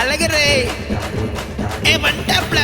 அழகரே. ஏ வண்டாப்ல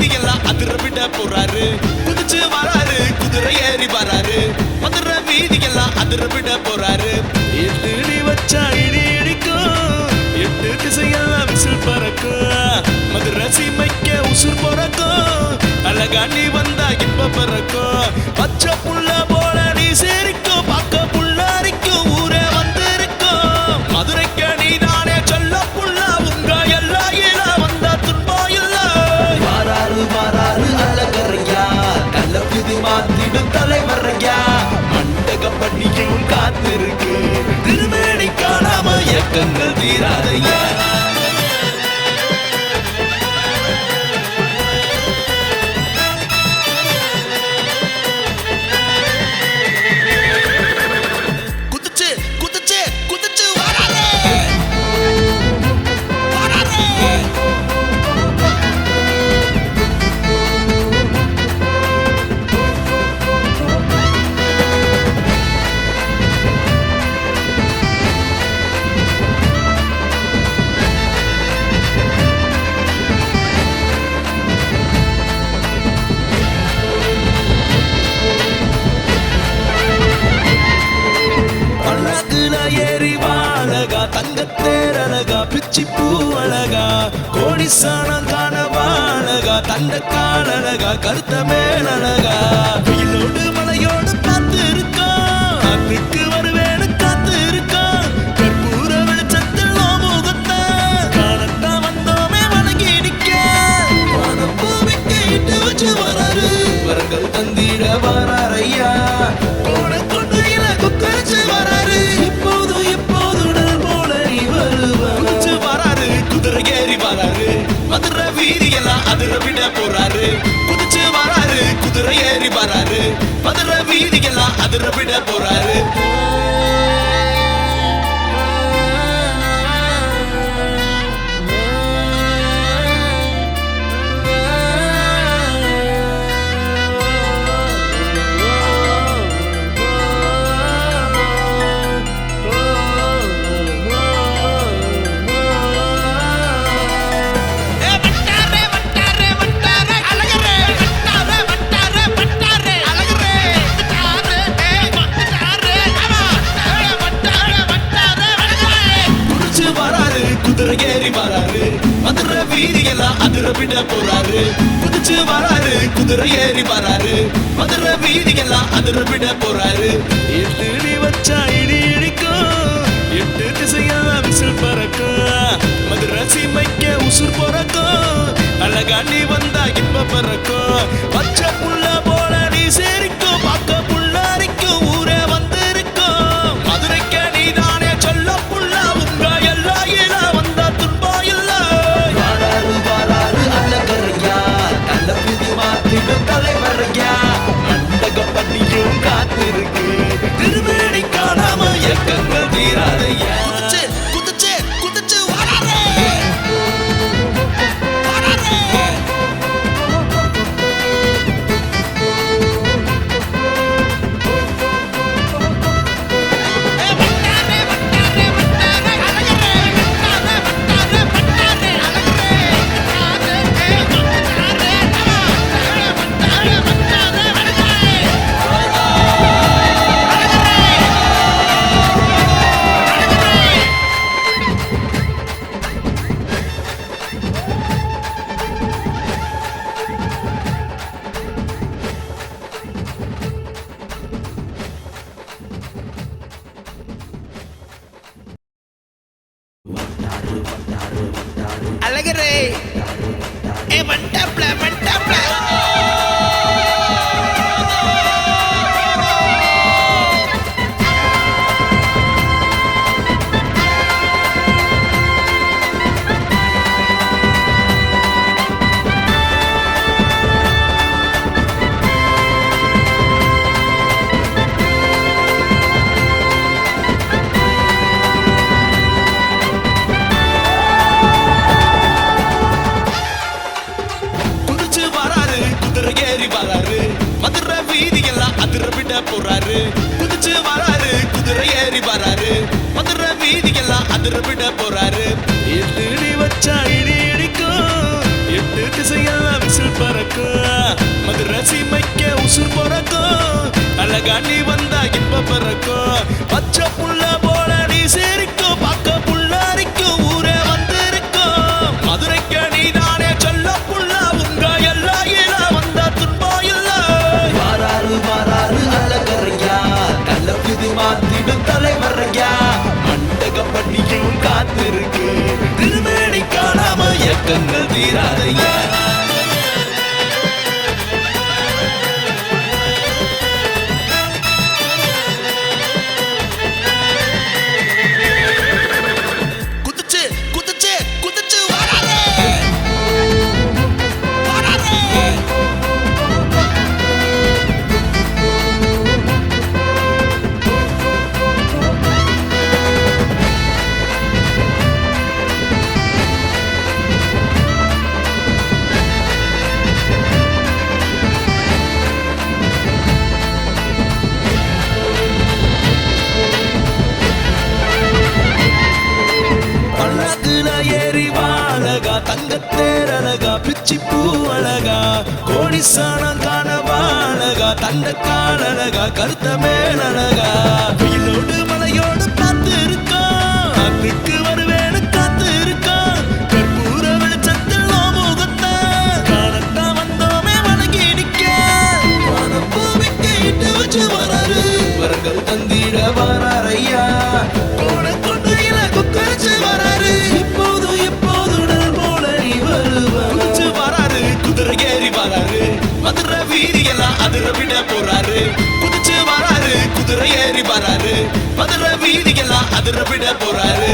மதுரை எல்லாம் அதிர விட போறாரு. குதிச்சு வராரு குதிரை ஏறி வராரு. மதுரை வீதி எல்லாம் அதிர விட போறாரு. எட்டு இடி வச்சா இடி இடிக்கும் எட்டு திசையெல்லாம் விசில் பறக்கும். மதுரை சீமைக்க உசுர் பிறக்கும். அழகா நீ வந்தா இப்ப பிறக்கும். பச்சை புள்ள காத்திருக்கு திருமேனி காணாம இயக்கங்கள் தீராதையா. கோடி காணவானகா தண்ட வாழகா கருத்த மேலகா எல்லாம் அதிர விட போறாரு. குதிச்சு வராரு குதிரை ஏறி வராரு. மதுரை வீதி எல்லாம் அதிர விட போறாரு. வராரு ஏறி வராரு. மதுரை வீதி எல்லாம் அதிர விட போறாரு. குதிச்சு வராரு குதிரை ஏறி வராரு. மதுரை வீதி எல்லாம் அதிர விட போறாரு. எட்டு இடி வச்சா இடி இடிக்கும். எட்டு திசையெல்லாம் விசில் பறக்கும். மதுரை சீமைக்க உசுர் பிறக்கும். அழகாண்டி வந்தா இப்ப பறக்கும். பச்சை திருவிட போறாரு. எட்டு இடி வச்சா இடி இடிக்கும். எட்டு திசையெல்லாம் விசில் பறக்கும். மதுரை மைக்க உசுர் பிறக்கும். அழகா நீ வந்தா இன்ப பிறக்கும். காத்திருக்கு திருமேனி காணாம இயக்கங்கள் தீராதையா. கோடி சாணம் தந்த வாழகா கருத்த மேல் வெயிலோடு மலையோடு காத்து இருக்கான் அதுக்கு வருவேன்னு காத்து இருக்கான் கற்பூர வெளிச்சத்தில் முகத்தை காணத்தான் வந்தோமே வணங்கி நிக்க வானம் பூமிக்கு இட்டு வச்சு வராரு. வரங்கள் தந்திட வாராரையா வீதியெல்லாம் விட போறாரு. குதிச்சு வராரு குதிரை ஏறி வராரு. பதற வீதியெல்லாம் அதிர விட போறாரு.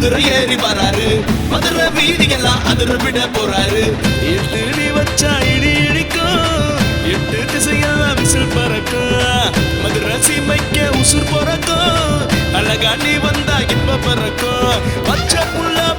குதிரை ஏறி வராரு. மதுரை வீதியெல்லாம் அதிர விட போறாரு. எட்டு இடி வச்சா இடி இடிக்கும். எட்டு திசையெல்லாம் விசில் பறக்கும். மதுரை சீமைக்க உசுர் பிறக்கும். அழகாண்டி வந்தா இன்ப பறக்கும். பச்சை புள்ள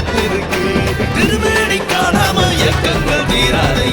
காத்திருக்கு. திருமேனி காணாமல் இயக்கங்கள் தீராதை.